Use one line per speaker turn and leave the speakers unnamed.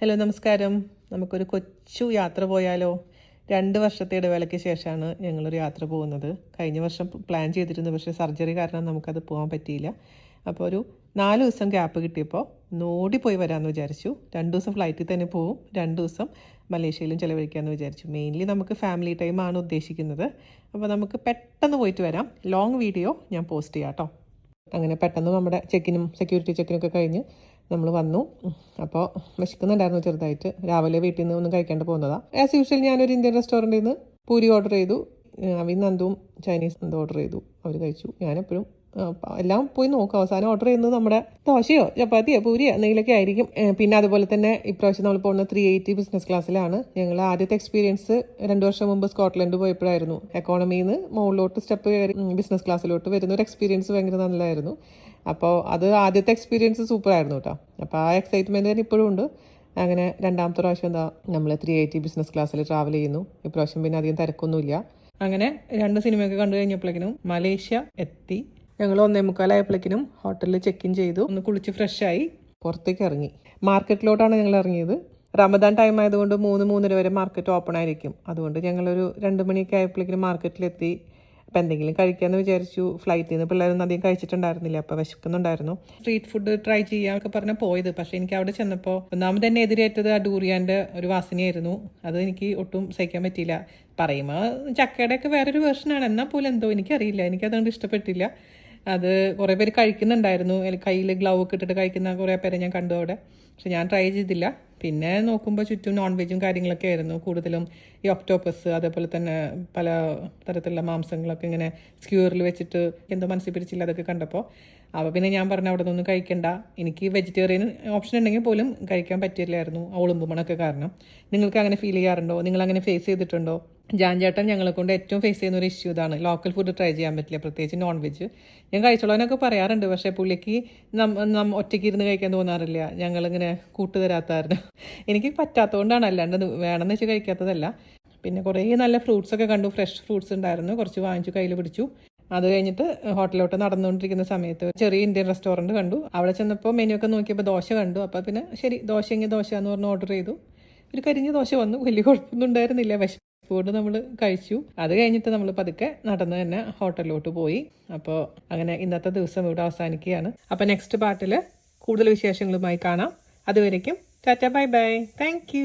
Hello നമസ്കാരം. നമുക്കൊരു കൊച്ചു യാത്ര പോയാലോ? രണ്ട് വർഷത്തെ ഇടവേളയ്ക്ക് ശേഷമാണ് ഞങ്ങളൊരു യാത്ര പോകുന്നത്. കഴിഞ്ഞ വർഷം പ്ലാൻ ചെയ്തിരുന്നു പക്ഷേ സർജറി കാരണം നമുക്കത് പോകാൻ പറ്റിയില്ല. അപ്പോൾ ഒരു നാല് ദിവസം ഗ്യാപ്പ് കിട്ടിയപ്പോൾ നോടി പോയി വരാമെന്ന് വിചാരിച്ചു. രണ്ട് ദിവസം ഫ്ലൈറ്റിൽ തന്നെ പോവും. രണ്ട് ദിവസം മലേഷ്യയിലും ചിലവഴിക്കാമെന്ന് വിചാരിച്ചു. മെയിൻലി നമുക്ക് ഫാമിലി ടൈമാണ് ഉദ്ദേശിക്കുന്നത്. അപ്പോൾ നമുക്ക് പെട്ടെന്ന് പോയിട്ട് വരാം. ലോങ് വീഡിയോ ഞാൻ പോസ്റ്റ് ചെയ്യാം കേട്ടോ അങ്ങനെ പെട്ടെന്ന് നമ്മുടെ ചെക്കിനും സെക്യൂരിറ്റി ചെക്കിനൊക്കെ കഴിഞ്ഞ് നമ്മൾ വന്നു. അപ്പോൾ വിശക്കുന്നുണ്ടായിരുന്നു ചെറുതായിട്ട്. രാവിലെ വീട്ടിൽ നിന്ന് ഒന്നും കഴിക്കാണ്ട് പോകുന്നതാണ് ആസ് യൂഷ്വൽ ഞാനൊരു ഇന്ത്യൻ റെസ്റ്റോറന്റിൽ നിന്ന് പൂരി ഓർഡർ ചെയ്തു. അവിൻ നന്ദും ചൈനീസ് എന്തോ ഓർഡർ ചെയ്തു. അവർ കഴിച്ചു. ഞാനെപ്പോഴും എല്ലാം പോയി നോക്കും. അവസാനം ഓർഡർ ചെയ്യുന്നത് നമ്മുടെ ദോശയോ ചപ്പാത്തിയോ പൂരിയോ എന്തെങ്കിലുമൊക്കെ ആയിരിക്കും. പിന്നെ അതുപോലെ തന്നെ ഇപ്രാവശ്യം നമ്മൾ പോകുന്ന ത്രീ എയ്റ്റി ബിസിനസ് ക്ലാസ്സിലാണ് ഞങ്ങൾ ആദ്യത്തെ എക്സ്പീരിയൻസ് രണ്ട് വർഷം മുമ്പ് സ്കോട്ട്ലൻഡ് പോയപ്പോഴായിരുന്നു. എക്കോണമിയിൽ നിന്ന് മുകളിലോട്ട് സ്റ്റെപ്പ് കയറി ബിസിനസ് ക്ലാസ്സിലോട്ട് വരുന്ന ഒരു എക്സ്പീരിയൻസ് ഭയങ്കര നല്ലതായിരുന്നു. അപ്പോൾ അത് ആദ്യത്തെ എക്സ്പീരിയൻസ് സൂപ്പർ ആയിരുന്നു കേട്ടോ അപ്പോൾ ആ എക്സൈറ്റ്മെന്റ് തന്നെ ഇപ്പോഴും ഉണ്ട്. അങ്ങനെ രണ്ടാമത്തെ പ്രാവശ്യം എന്താ നമ്മൾ ത്രീ എയ്റ്റി ബിസിനസ് ക്ലാസ്സിൽ ട്രാവൽ ചെയ്യുന്നു. ഇപ്രാവശ്യം പിന്നെ അധികം തിരക്കൊന്നുമില്ല. അങ്ങനെ രണ്ട് സിനിമയൊക്കെ കണ്ടു കഴിഞ്ഞപ്പോഴേക്കിനും മലേഷ്യ എത്തി. ഞങ്ങൾ ഒന്നേ മുക്കാലായപ്പോഴേക്കിനും ഹോട്ടലിൽ ചെക്ക് ഇൻ ചെയ്തു. ഒന്ന് കുളിച്ച് ഫ്രഷായി പുറത്തേക്ക് ഇറങ്ങി. മാർക്കറ്റിലോട്ടാണ് ഞങ്ങൾ ഇറങ്ങിയത്. റമദാൻ ടൈം ആയതുകൊണ്ട് മൂന്ന് മൂന്നര വരെ മാർക്കറ്റ് ഓപ്പൺ ആയിരിക്കും. അതുകൊണ്ട് ഞങ്ങളൊരു രണ്ട് മണിയൊക്കെ ആയപ്പോഴേക്കും മാർക്കറ്റിലെത്തി. അപ്പം എന്തെങ്കിലും കഴിക്കാമെന്ന് വിചാരിച്ചു. ഫ്ലൈറ്റിൽ നിന്ന് പിള്ളേരൊന്നും അധികം കഴിച്ചിട്ടുണ്ടായിരുന്നില്ല. അപ്പോൾ വിശക്കുന്നുണ്ടായിരുന്നു. സ്ട്രീറ്റ് ഫുഡ് ട്രൈ ചെയ്യാനൊക്കെ പറഞ്ഞാൽ പോയത്. പക്ഷേ എനിക്ക് അവിടെ ചെന്നപ്പോൾ ഒന്നാമത് തന്നെ എതിരേറ്റത് ആ ഡൂറിയാന്റെ ഒരു വാസനയായിരുന്നു. അത് എനിക്ക് ഒട്ടും സഹിക്കാൻ പറ്റിയില്ല. പറയുമ്പോൾ ചക്കയുടെയൊക്കെ വേറൊരു വേർഷനാണ് എന്നാൽ പോലും എന്തോ എനിക്കറിയില്ല. എനിക്കതുകൊണ്ട് ഇഷ്ടപ്പെട്ടില്ല. അത് കുറേ പേര് കഴിക്കുന്നുണ്ടായിരുന്നു. കയ്യിൽ ഗ്ലൗ ഒക്കെ ഇട്ടിട്ട് കഴിക്കുന്ന കുറേ പേരെ ഞാൻ കണ്ടു അവിടെ. പക്ഷെ ഞാൻ ട്രൈ ചെയ്തില്ല. പിന്നെ നോക്കുമ്പോൾ ചുറ്റും നോൺ വെജും കാര്യങ്ങളൊക്കെ ആയിരുന്നു. കൂടുതലും ഈ ഒക്ടോപ്പസ് അതേപോലെ തന്നെ പല തരത്തിലുള്ള മാംസങ്ങളൊക്കെ ഇങ്ങനെ സ്ക്യൂറിൽ വെച്ചിട്ട് എന്തോ മനസ്സിൽ പിടിച്ചില്ല അതൊക്കെ കണ്ടപ്പോൾ അപ്പോൾ പിന്നെ ഞാൻ പറഞ്ഞു അവിടെ നിന്നൊന്നും കഴിക്കണ്ട. എനിക്ക് വെജിറ്റേറിയൻ ഓപ്ഷൻ ഉണ്ടെങ്കിൽ പോലും കഴിക്കാൻ പറ്റില്ലായിരുന്നു. ആ കാരണം. നിങ്ങൾക്ക് അങ്ങനെ ഫീൽ ചെയ്യാറുണ്ടോ? നിങ്ങൾ അങ്ങനെ ഫേസ് ചെയ്തിട്ടുണ്ടോ? ജാൻ ചേട്ടൻ ഞങ്ങളെ കൊണ്ട് ഏറ്റവും ഫേസ് ചെയ്യുന്ന ഒരു ഇഷ്യൂ ഇതാണ്. ലോക്കൽ ഫുഡ് ട്രൈ ചെയ്യാൻ പറ്റില്ല പ്രത്യേകിച്ച് നോൺ വെജ് ഞാൻ കഴിച്ചോളാനൊക്കെ പറയാറുണ്ട് പക്ഷേ പുള്ളിക്ക് നം ഒറ്റയ്ക്ക് ഇരുന്ന് കഴിക്കാൻ തോന്നാറില്ല. ഞങ്ങളിങ്ങനെ കൂട്ടുതരാത്തായിരുന്നു. എനിക്ക് പറ്റാത്തതുകൊണ്ടാണ് അല്ലാണ്ട് വേണമെന്ന് വെച്ച് കഴിക്കാത്തതല്ല. പിന്നെ കുറേ നല്ല ഫ്രൂട്ട്സ് ഒക്കെ കണ്ടു ഫ്രഷ് ഫ്രൂട്ട്സ് ഉണ്ടായിരുന്നു കുറച്ച് വാങ്ങിച്ചു കയ്യിൽ പിടിച്ചു. അത് കഴിഞ്ഞിട്ട് ഹോട്ടലിലോട്ട് നടന്നുകൊണ്ടിരിക്കുന്ന സമയത്ത് ചെറിയ ഇന്ത്യൻ റെസ്റ്റോറന്റ് കണ്ടു. അവിടെ ചെന്നപ്പോൾ മെനു ഒക്കെ നോക്കിയപ്പോൾ ദോശ കണ്ടു. അപ്പോൾ പിന്നെ ശരി ദോശ എങ്കിൽ ദോശ എന്ന് പറഞ്ഞ് ഓർഡർ ചെയ്തു. ഒരു കരിഞ്ഞ ദോശ വന്നു. വലിയ കുഴപ്പമൊന്നും ഉണ്ടായിരുന്നില്ല. വിശപ്പോട് നമ്മൾ കഴിച്ചു. അത് കഴിഞ്ഞിട്ട് നമ്മൾ പതുക്കെ നടന്ന് തന്നെ ഹോട്ടലിലോട്ട് പോയി. അപ്പോൾ അങ്ങനെ ഇന്നത്തെ ദിവസം ഇവിടെ അവസാനിക്കുകയാണ്. അപ്പോൾ നെക്സ്റ്റ് പാർട്ടിൽ കൂടുതൽ വിശേഷങ്ങളുമായി കാണാം. അതുവരേക്കും ടാറ്റ ബൈ ബൈ. താങ്ക്